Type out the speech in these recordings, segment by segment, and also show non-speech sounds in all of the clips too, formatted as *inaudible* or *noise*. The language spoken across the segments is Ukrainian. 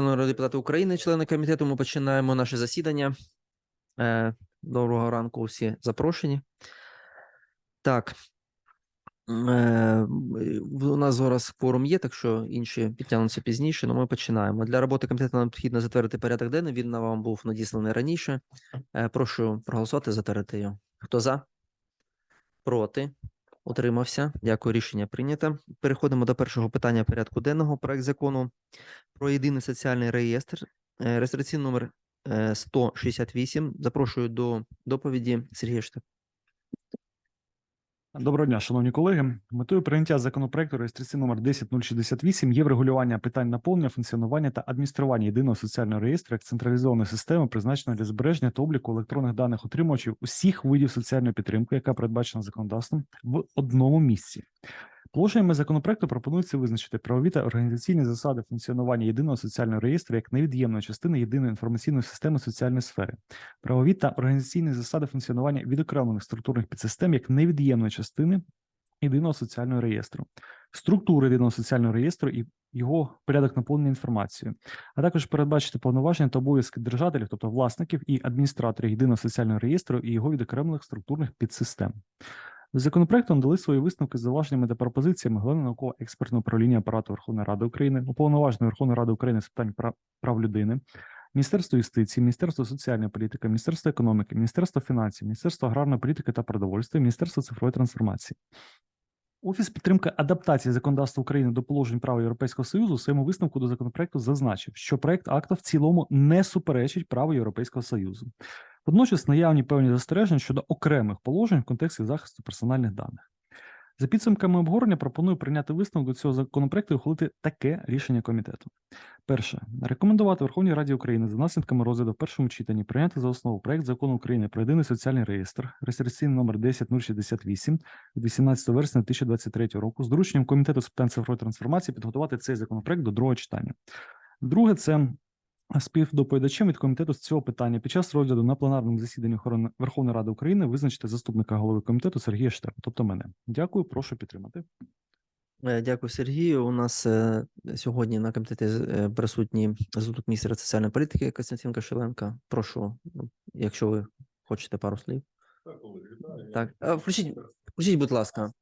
Народні депутати України, члени комітету, ми починаємо наше засідання. Е, Доброго ранку, усі запрошені. Так. Е, У нас зараз кворум є, так що інші підтягнуться пізніше, але ми починаємо. Для роботи комітету нам необхідно затвердити порядок денний. Він на вам був надісланий раніше. Е, Прошу проголосувати, затвердити його. Хто за? Проти? Утримався. Дякую. Рішення прийнято. Переходимо до першого питання порядку денного. Проект закону про єдиний соціальний реєстр. Е, Реєстраційний номер е, 168. Запрошую до доповіді Сергія Штеп. Доброго дня, шановні колеги. Метою прийняття законопроекту реєстраційний номер 10068 є врегулювання питань наповнення, функціонування та адміністрування єдиного соціального реєстру як централізованої системи, призначеної для збереження та обліку електронних даних отримувачів усіх видів соціальної підтримки, яка передбачена законодавством, в одному місці. Положеннями законопроекту пропонується визначити правові та організаційні засади функціонування єдиного соціального реєстру як невід'ємної частини єдиної інформаційної системи соціальної сфери, правові та організаційні засади функціонування відокремлених структурних підсистем як невід'ємної частини єдиного соціального реєстру, структури єдиного соціального реєстру і його порядок наповнення інформацією, а також передбачити повноваження та обов'язки держателів, тобто власників і адміністраторів єдиного соціального реєстру і його відокремлених структурних підсистем. До законопроекту надали свої висновки з зауваженнями та пропозиціями Головне науково-експертне управління апарату Верховної Ради України, уповноваженої Верховної Ради України з питань прав людини, Міністерство юстиції, Міністерство соціальної політики, Міністерство економіки, Міністерство фінансів, Міністерство аграрної політики та продовольства, Міністерство цифрової трансформації. Офіс підтримки адаптації законодавства України до положень права Європейського Союзу у своєму висновку до законопроекту зазначив, що проект акта в цілому не суперечить праву Європейського Союзу. Водночас наявні певні застереження щодо окремих положень в контексті захисту персональних даних. За підсумками обговорення пропоную прийняти висновок до цього законопроекту і ухвалити таке рішення комітету. Перше рекомендувати Верховній Раді України за наслідками розгляду в першому читанні прийняти за основу проект закону України про єдиний соціальний реєстр, реєстраційний номер 10068 від 18 вересня 2023 року з дорученням комітету з питань цифрової трансформації підготувати цей законопроект до другого читання. Друге, це співдоповідачем від комітету з цього питання під час розгляду на пленарному засіданні охорони Верховної Ради України визначити заступника голови комітету Сергія Штепа, тобто мене. Дякую, прошу підтримати. Е, Дякую, Сергію. У нас е, сьогодні на комітеті е, присутній заступник міністра соціальної політики Костянтин Кошеленко. Прошу, ну, якщо ви хочете пару слів. Так, а, включіть, включіть, будь ласка.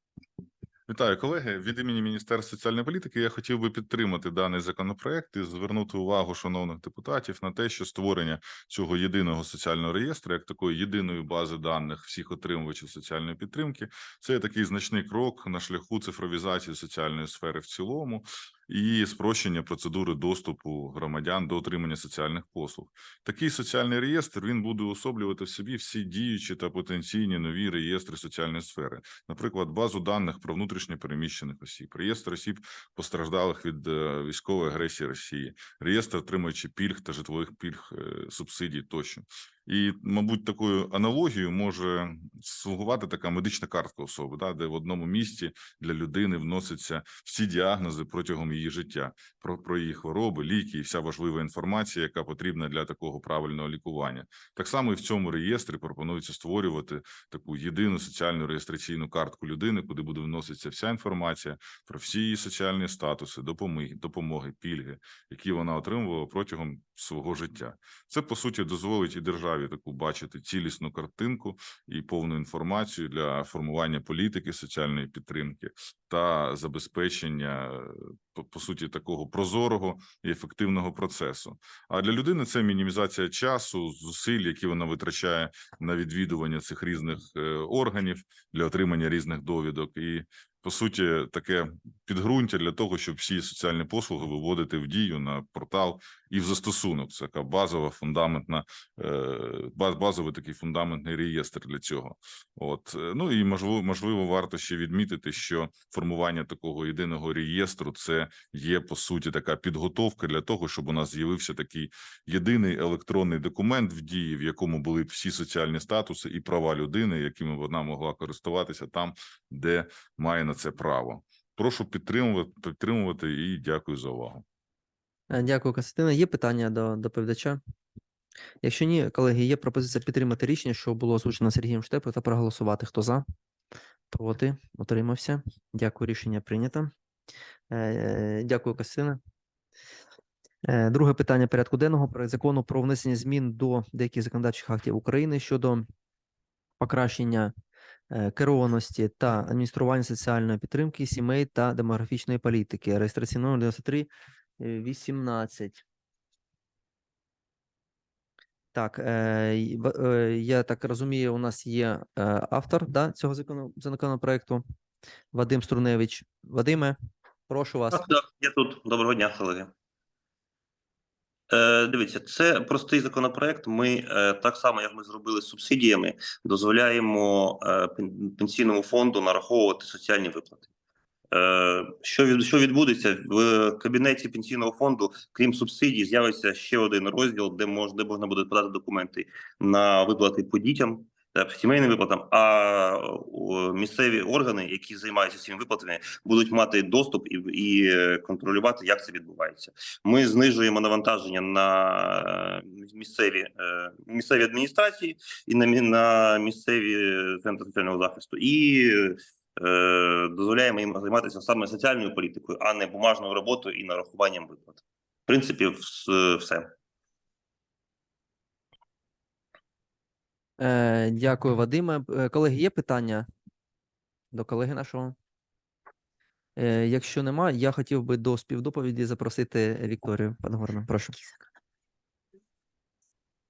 Вітаю, колеги. Від імені Міністерства соціальної політики я хотів би підтримати даний законопроект і звернути увагу шановних депутатів на те, що створення цього єдиного соціального реєстру, як такої єдиної бази даних всіх отримувачів соціальної підтримки, це такий значний крок на шляху цифровізації соціальної сфери в цілому. І спрощення процедури доступу громадян до отримання соціальних послуг. Такий соціальний реєстр він буде уособлювати в собі всі діючі та потенційні нові реєстри соціальної сфери, наприклад, базу даних про внутрішньо переміщених осіб, реєстр осіб постраждалих від е, військової агресії Росії, реєстр отримуючи пільг та житлових пільг е, субсидій тощо. І, мабуть, такою аналогією може слугувати така медична картка особи, да, де в одному місці для людини вносяться всі діагнози протягом її життя, про, про її хвороби, ліки і вся важлива інформація, яка потрібна для такого правильного лікування. Так само і в цьому реєстрі пропонується створювати таку єдину соціальну реєстраційну картку людини, куди буде вноситися вся інформація про всі її соціальні статуси, допомоги, допомоги, пільги, які вона отримувала протягом свого життя. Це по суті дозволить і державі таку бачити цілісну картинку і повну інформацію для формування політики соціальної підтримки та забезпечення е, по, по суті такого прозорого і ефективного процесу. А для людини це мінімізація часу, зусиль, які вона витрачає на відвідування цих різних е, органів для отримання різних довідок і. По суті, таке підґрунтя для того, щоб всі соціальні послуги виводити в дію на портал і в застосунок. Це така базова фундаментна е, баз- базовий такий фундаментний реєстр для цього. От е, ну і можливо, можливо, варто ще відмітити, що формування такого єдиного реєстру це є по суті така підготовка для того, щоб у нас з'явився такий єдиний електронний документ в дії, в якому були всі соціальні статуси і права людини, якими вона могла користуватися там, де має на це право. Прошу підтримувати, підтримувати і дякую за увагу. Е, Дякую, Костянтина. Є питання до доповідача? Якщо ні, колеги, є пропозиція підтримати рішення, що було озвучено Сергієм Штепою, та проголосувати. Хто за? Проти? Утримався. Дякую, рішення прийнято. Е, Дякую, Костянтина. Е, Друге питання порядку денного проект закону про внесення змін до деяких законодавчих актів України щодо покращення керованості та адміністрування соціальної підтримки сімей та демографічної політики. Реєстраційний номер 93 е, 18. Так, е, е, я так розумію, у нас є е, автор да, цього законопроекту Вадим Струневич. Вадиме, прошу вас. Так, так, я тут. Доброго дня, колеги. Е, дивіться, це простий законопроект. Ми е, так само, як ми зробили з субсидіями, дозволяємо е, пенсійному фонду нараховувати соціальні виплати. Що, від, що відбудеться в кабінеті пенсійного фонду, крім субсидій, з'явиться ще один розділ, де мож, де можна буде подати документи на виплати по дітям сімейним виплатам. А місцеві органи, які займаються цими виплатами, будуть мати доступ і, і контролювати, як це відбувається. Ми знижуємо навантаження на е, місцеві е, місцеві адміністрації і на, на місцеві центри соціального захисту, і е, дозволяємо їм займатися саме соціальною політикою, а не бумажною роботою і нарахуванням виплат. В принципі, вс- все. Е, Дякую, Вадиме. Е, Колеги, є питання до колеги нашого? Е, Якщо нема, я хотів би до співдоповіді запросити Вікторію Пангорну. Прошу.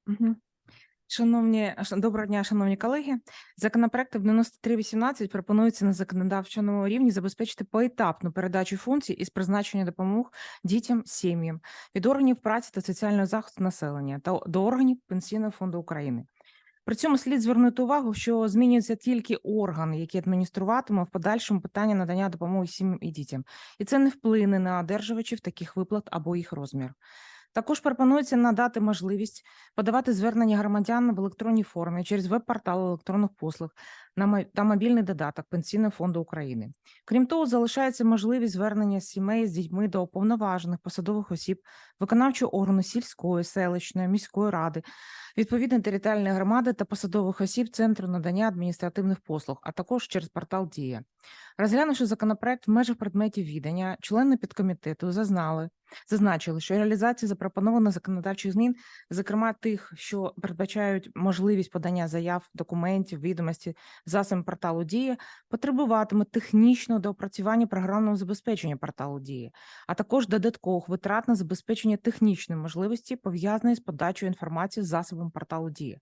Мгм. Шановні, доброго дня, шановні колеги. Законопроектом 9318 пропонується на законодавчому рівні забезпечити поетапну передачу функцій із призначення допомог дітям, сім'ям від органів праці та соціального захисту населення та до органів Пенсійного фонду України. При цьому слід звернути увагу, що змінюється тільки орган, який адмініструватиме в подальшому питання надання допомоги сім'ям і дітям, і це не вплине на одержувачів таких виплат або їх розмір. Також пропонується надати можливість подавати звернення громадян в електронній формі через веб-портал електронних послуг та мобільний додаток Пенсійного фонду України. Крім того, залишається можливість звернення сімей з дітьми до уповноважених посадових осіб, виконавчого органу сільської, селищної, міської ради, відповідної територіальної громади та посадових осіб Центру надання адміністративних послуг, а також через портал Дія. Розглянувши законопроект в межах предметів відання, члени підкомітету зазнали зазначили, що реалізація запропонованих законодавчих змін, зокрема тих, що передбачають можливість подання заяв, документів, відомості засобами порталу Дія, потребуватиме технічного доопрацювання програмного забезпечення порталу Дія, а також додаткових витрат на забезпечення технічної можливості, пов'язаної з подачою інформації засобом порталу Дія.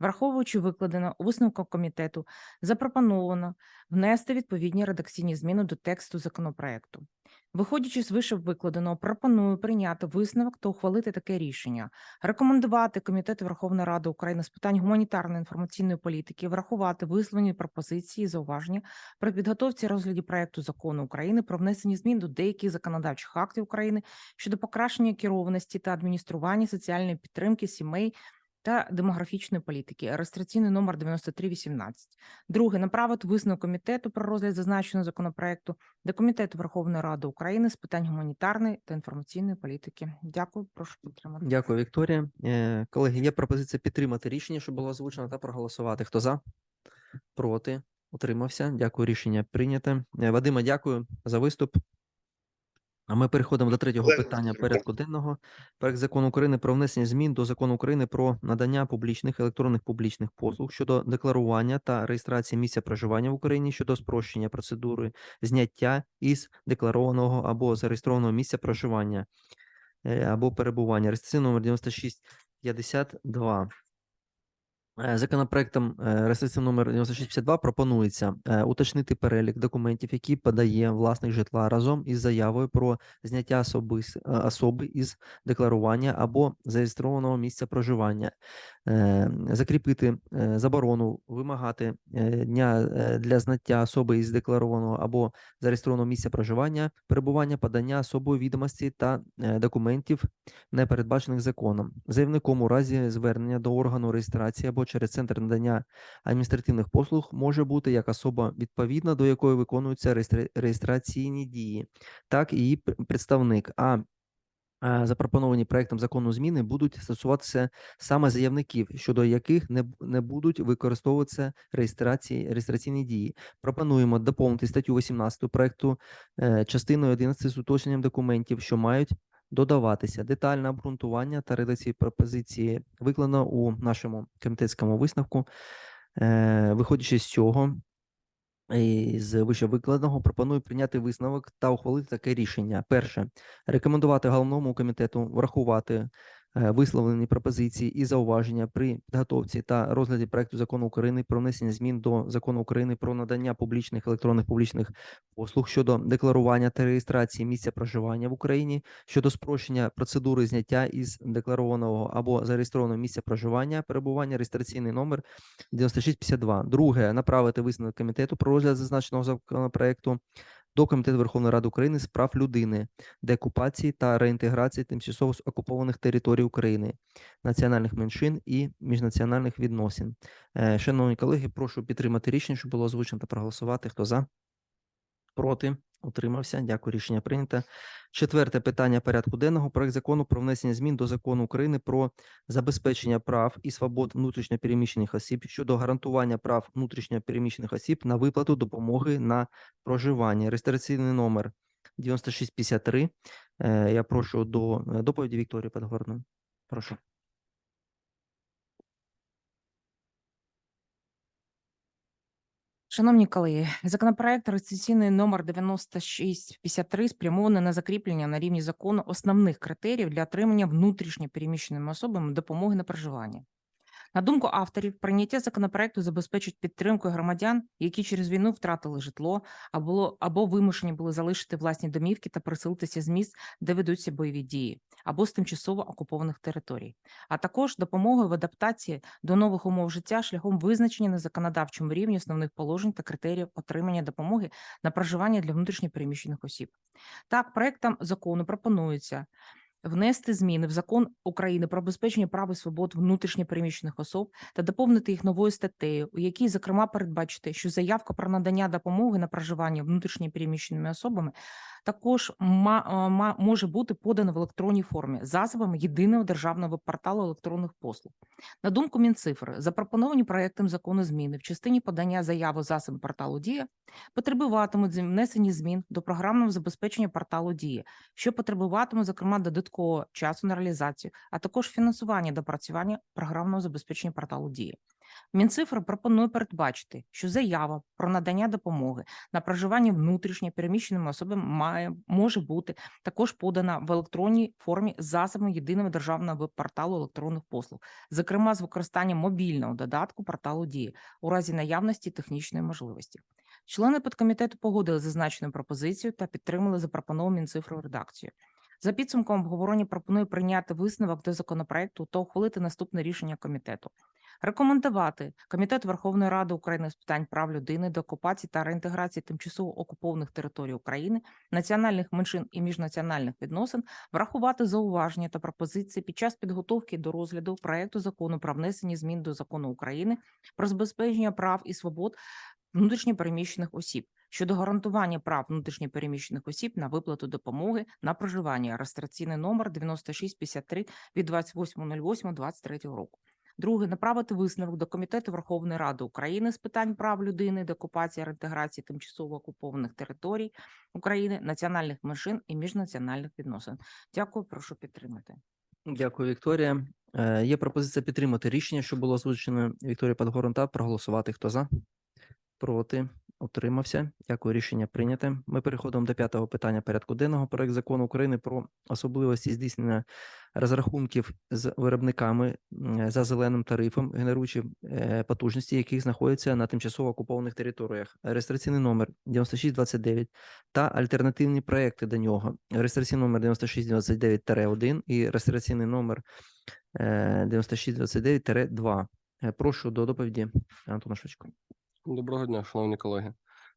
Враховуючи викладено у висновку комітету, запропоновано внести відповідні редакційні зміни до тексту законопроекту. Виходячи з вище викладеного, пропоную прийняти висновок та ухвалити таке рішення: рекомендувати Комітету Верховної Ради України з питань гуманітарної інформаційної політики врахувати висловлені пропозиції і зауваження при підготовці розгляді проекту закону України про внесення змін до деяких законодавчих актів України щодо покращення керованості та адміністрування соціальної підтримки сімей та демографічної політики, реєстраційний номер 9318. Друге, направити висновок комітету про розгляд зазначеного законопроекту до Комітету Верховної Ради України з питань гуманітарної та інформаційної політики. Дякую, прошу підтримати. Дякую, Вікторія. Е, Колеги, є пропозиція підтримати рішення, що було озвучено, та проголосувати. Хто за? Проти? Утримався. Дякую, рішення прийняте. Е, Вадиме, дякую за виступ. А ми переходимо до третього питання порядку денного. Проект закону України про внесення змін до закону України про надання публічних електронних публічних послуг щодо декларування та реєстрації місця проживання в Україні щодо спрощення процедури зняття із декларованого або зареєстрованого місця проживання е, або перебування. Реєстраційний номер 9652. Е, Законопроектом е, реєстраційний номер 9652 пропонується е, уточнити перелік документів, які подає власник житла разом із заявою про зняття особи, особи із декларування або зареєстрованого місця проживання, закріпити заборону вимагати дня для зняття особи із декларованого або зареєстрованого місця проживання, перебування подання особою відомості та документів не передбачених законом. Заявником у разі звернення до органу реєстрації або через центр надання адміністративних послуг може бути як особа, відповідно до якої виконуються реєстраційні дії, так і її представник. А запропоновані проектом закону зміни будуть стосуватися саме заявників, щодо яких не, не будуть використовуватися реєстрації реєстраційні дії. Пропонуємо доповнити статтю 18 проекту е, частиною 11 з уточненням документів, що мають додаватися детальне обґрунтування та редакції пропозиції викладено у нашому комітетському висновку. Е, Виходячи з цього, і з вищевикладеного пропоную прийняти висновок та ухвалити таке рішення. Перше, рекомендувати головному комітету врахувати е, висловлені пропозиції і зауваження при підготовці та розгляді проекту закону України про внесення змін до закону України про надання публічних електронних публічних послуг щодо декларування та реєстрації місця проживання в Україні щодо спрощення процедури зняття із декларованого або зареєстрованого місця проживання, перебування реєстраційний номер 9652. Друге, направити висновок комітету про розгляд зазначеного законопроекту до Комітету Верховної Ради України з прав людини, деокупації та реінтеграції тимчасово окупованих територій України, національних меншин і міжнаціональних відносин. Е, Шановні колеги, прошу підтримати рішення, що було озвучено та проголосувати. Хто за? Проти? Утримався. Дякую. Рішення прийнято. Четверте питання порядку денного. Проект закону про внесення змін до закону України про забезпечення прав і свобод внутрішньопереміщених осіб щодо гарантування прав внутрішньопереміщених осіб на виплату допомоги на проживання. Реєстраційний номер 9653. Е, Я прошу до е, доповіді Вікторії Подгорної. Прошу. Шановні колеги, законопроект реєстраційний номер 9653 спрямований на закріплення на рівні закону основних критеріїв для отримання внутрішньо переміщеними особами допомоги на проживання. На думку авторів, прийняття законопроекту забезпечить підтримку громадян, які через війну втратили житло або, або вимушені були залишити власні домівки та переселитися з місць, де ведуться бойові дії, або з тимчасово окупованих територій, а також допомогою в адаптації до нових умов життя шляхом визначення на законодавчому рівні основних положень та критеріїв отримання допомоги на проживання для внутрішньопереміщених осіб. Так, проектом закону пропонується внести зміни в закон України про забезпечення прав і свобод внутрішньопереміщених особ та доповнити їх новою статтею, у якій, зокрема, передбачити, що заявка про надання допомоги на проживання внутрішньопереміщеними особами також е, може бути подана в електронній формі засобами єдиного державного порталу електронних послуг. На думку Мінцифри, запропоновані проектом закону зміни в частині подання заяви засобу порталу Дія потребуватимуть внесення змін до програмного забезпечення порталу Дія, що потребуватиме, зокрема, додаткового часу на реалізацію, а також фінансування допрацювання програмного забезпечення порталу Дія. Мінцифра пропонує передбачити, що заява про надання допомоги на проживання внутрішньо переміщеними особами має може бути також подана в електронній формі засобами єдиного державного веб-порталу електронних послуг, зокрема з використанням мобільного додатку порталу Дії у разі наявності технічної можливості. Члени підкомітету погодили зазначену пропозицію та підтримали запропоновану Мінцифрою редакцію. За підсумком обговорення пропоную прийняти висновок до законопроекту та ухвалити наступне рішення комітету. Рекомендувати Комітет Верховної Ради України з питань прав людини, деокупації та реінтеграції тимчасово окупованих територій України, національних меншин і міжнаціональних відносин врахувати зауваження та пропозиції під час підготовки до розгляду проекту закону про внесення змін до закону України про забезпечення прав і свобод внутрішньопереміщених осіб щодо гарантування прав внутрішньопереміщених осіб на виплату допомоги на проживання реєстраційний номер 9653 від 28.08.23 року. Друге, направити висновок до Комітету Верховної Ради України з питань прав людини, деокупації, реінтеграції тимчасово окупованих територій України, національних меншин і міжнаціональних відносин. Дякую, прошу підтримати. Дякую, Вікторія. Е, Є пропозиція підтримати рішення, що було озвучено Вікторією Подгорн, проголосувати. Хто за? Проти? Утримався. Дякую, рішення прийняте. Ми переходимо до п'ятого питання порядку денного. Проект закону України про особливості здійснення розрахунків з виробниками за зеленим тарифом, генеруючи е, потужності, яких знаходяться на тимчасово окупованих територіях. Реєстраційний номер 9629 та альтернативні проекти до нього. Реєстраційний номер 9629-1 і реєстраційний номер е, 9629-2. Е, Прошу до доповіді Антона Швачко. Доброго дня, шановні колеги.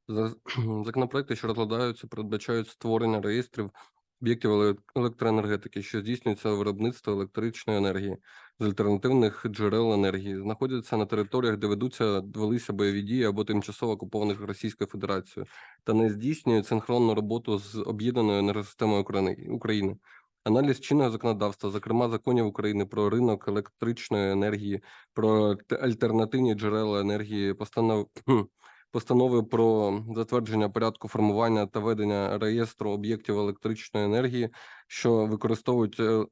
*clears throat* Законопроекти, що розглядаються, передбачають створення реєстрів об'єктів електроенергетики, що здійснюється виробництво електричної енергії з альтернативних джерел енергії, знаходяться на територіях, де ведуться велися бойові дії або тимчасово окупованих Російською Федерацією, та не здійснюють синхронну роботу з об'єднаною енергосистемою України. Аналіз чинного законодавства, зокрема законів України про ринок електричної енергії, про альтернативні джерела енергії, постанов постанови про затвердження порядку формування та ведення реєстру об'єктів електричної енергії, що використовують е,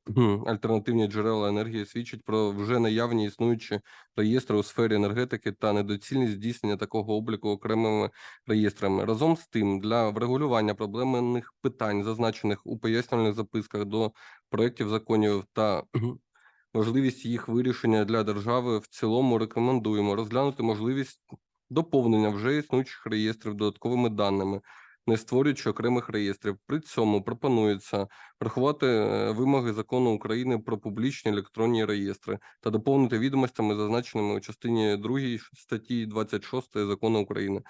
альтернативні джерела енергії, свідчить про вже наявні існуючі реєстри у сфері енергетики та недоцільність здійснення такого обліку окремими реєстрами. Разом з тим, для врегулювання проблемних питань, зазначених у пояснювальних записках до проєктів законів та можливість їх вирішення для держави в цілому рекомендуємо розглянути можливість доповнення вже існуючих реєстрів додатковими даними, не створюючи окремих реєстрів. При цьому пропонується врахувати е, вимоги закону України про публічні електронні реєстри та доповнити відомостями, зазначеними у частині 2 статті 26 закону України.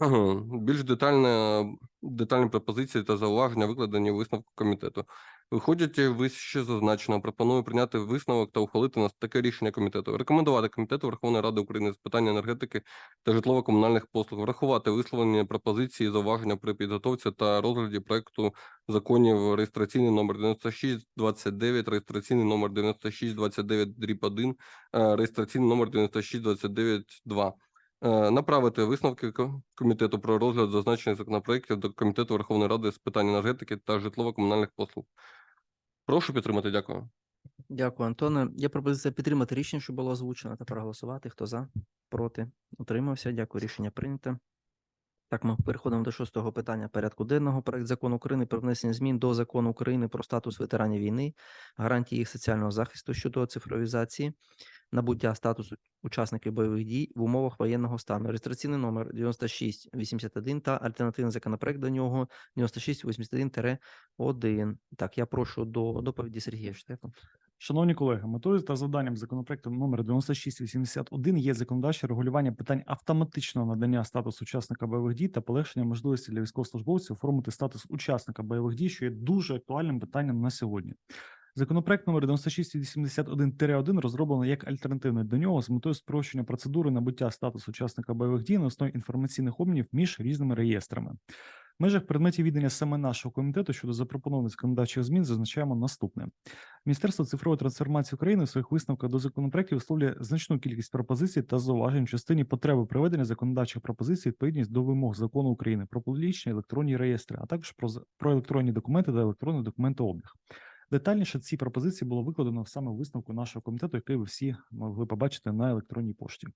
Ага, Більш детальна, детальні пропозиції та зауваження викладені у висновку комітету. Виходячи вище зазначено, пропоную прийняти висновок та ухвалити нас таке рішення комітету. Рекомендувати комітету Верховної Ради України з питань енергетики та житлово-комунальних послуг, врахувати висловлені пропозиції, зауваження при підготовці та розгляді проекту законів реєстраційний номер 9629, реєстраційний номер 9629 дріб 1, е, реєстраційний номер 9629 2. Е, Направити висновки комітету про розгляд зазначених законопроєктів до комітету Верховної Ради з питань енергетики та житлово-комунальних послуг. Прошу підтримати. Дякую. Дякую, Антоне. Є пропозиція підтримати рішення, що було озвучено, та проголосувати. Хто за? Проти? Утримався. Дякую. Рішення прийнято. Так, ми переходимо до шостого питання порядку денного. Проект закону України про внесення змін до закону України про статус ветеранів війни, гарантії їх соціального захисту щодо цифровізації, набуття статусу учасників бойових дій в умовах воєнного стану. Реєстраційний номер 9681 та альтернативний законопроект до нього 9681-1. Так, я прошу до доповіді Сергія Штефан. Шановні колеги, метою та завданням законопроекту номер 9681 є законодавче регулювання питань автоматичного надання статусу учасника бойових дій та полегшення можливості для військовослужбовців оформити статус учасника бойових дій, що є дуже актуальним питанням на сьогодні. Законопроект номер 9681-1 розроблений як альтернативний до нього з метою спрощення процедури набуття статусу учасника бойових дій на основі інформаційних обмінів між різними реєстрами. В межах предметів відання саме нашого комітету щодо запропонованих законодавчих змін зазначаємо наступне. Міністерство цифрової трансформації України в своїх висновках до законопроектів висловлює значну кількість пропозицій та зауважень в частині потреби приведення законодавчих пропозицій відповідність до вимог закону України про публічні електронні реєстри, а також про, про електронні документи та електронний документообіг. Детальніше ці пропозиції було викладено саме в висновку нашого комітету, який ви всі могли побачити на електронній пошті.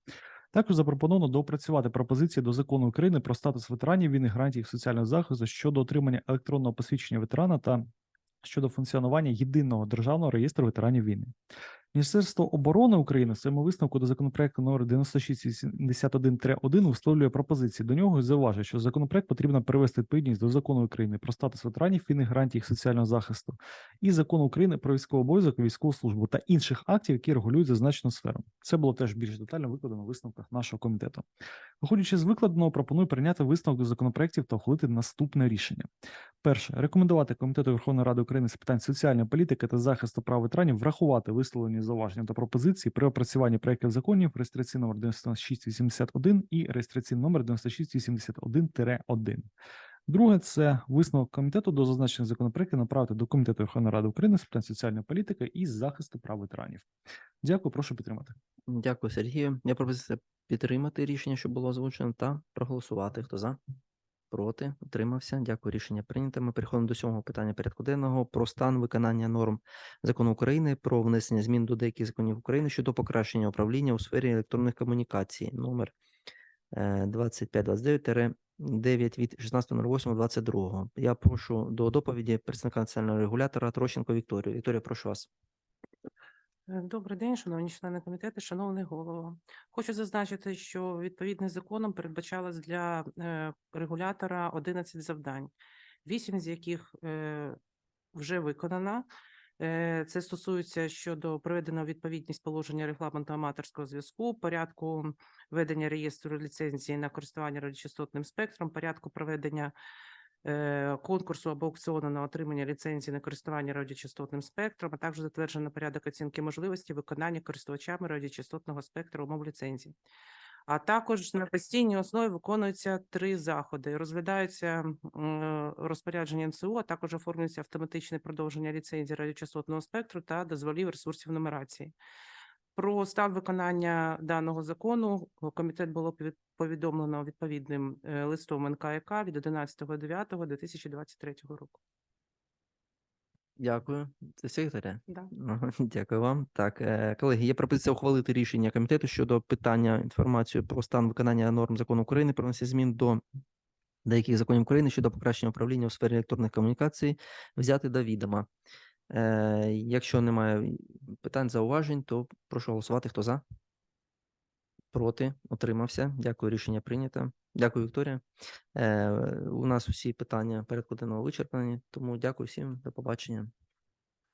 Також запропоновано доопрацювати пропозиції до закону України про статус ветеранів війни, гарантій соціального захисту щодо отримання електронного посвідчення ветерана та щодо функціонування єдиного державного реєстру ветеранів війни. Міністерство оборони України в своєму висновку до законопроекту номер 9681-1 висловлює пропозиції до нього і зауважує, що законопроект потрібно перевести відповідність до закону України про статус ветеранів війни, гарантій їх соціального захисту і закону України про військовий обов'язок і військову службу та інших актів, які регулюють зазначену сферу. Це було теж більш детально викладено в висновках нашого комітету. Виходячи з викладеного, пропоную прийняти висновок до законопроектів та ухвалити наступне рішення. Перше рекомендувати комітету Верховної Ради України з питань соціальної політики та захисту прав ветеранів врахувати висловлені зауваження та пропозиції при опрацюванні проєктів законів реєстраційний номер 9681 і реєстраційний номер 9681-1. Друге, це висновок комітету до зазначених законопроєктів направити до комітету Верховної Ради України з питань соціальної політики і захисту прав ветеранів. Дякую, прошу підтримати. Дякую, Сергію. Я пропозиція підтримати рішення, що було озвучено, та проголосувати. Хто за? Проти? Утримався. Дякую. Рішення прийнято. Ми переходимо до сьомого питання порядку денного про стан виконання норм закону України про внесення змін до деяких законів України щодо покращення управління у сфері електронних комунікацій. Номер е, 2529 9 від 16.08.22. Я прошу до доповіді представника національного регулятора Трощенко Вікторію. Вікторія, прошу вас. Е, Добрий день, шановні члени комітету, шановний голово. Хочу зазначити, що відповідним законом передбачалось для е, регулятора 11 завдань, 8 з яких е, вже виконано. Це стосується щодо приведення у відповідність положення регламенту аматорського зв'язку, порядку ведення реєстру ліцензії на користування радіочастотним спектром, порядку проведення конкурсу або аукціону на отримання ліцензії на користування радіочастотним спектром, а також затверджено порядок оцінки можливості виконання користувачами радіочастотного спектру умов ліцензії. А також на постійній основі виконуються три заходи: розглядаються е, розпорядження НСУ, а також оформлюється автоматичне продовження ліцензії радіочастотного спектру та дозволів ресурсів нумерації. Про стан виконання даного закону комітет було повідомлено відповідним е, листом НКК від 11.09.2023 року. Дякую. Це секретаря. Да. *laughs* Дякую вам. Так, е, колеги, є пропозиція ухвалити рішення комітету щодо питання інформацію про стан виконання норм закону України про внесення змін до деяких законів України щодо покращення управління у сфері електронних комунікацій взяти до відома. Е, якщо немає питань, зауважень, то прошу голосувати. Хто за? Проти? отримався. Дякую, рішення прийнято. Дякую, Вікторія. Е, у нас усі питання денного вичерпані, тому дякую всім. До побачення.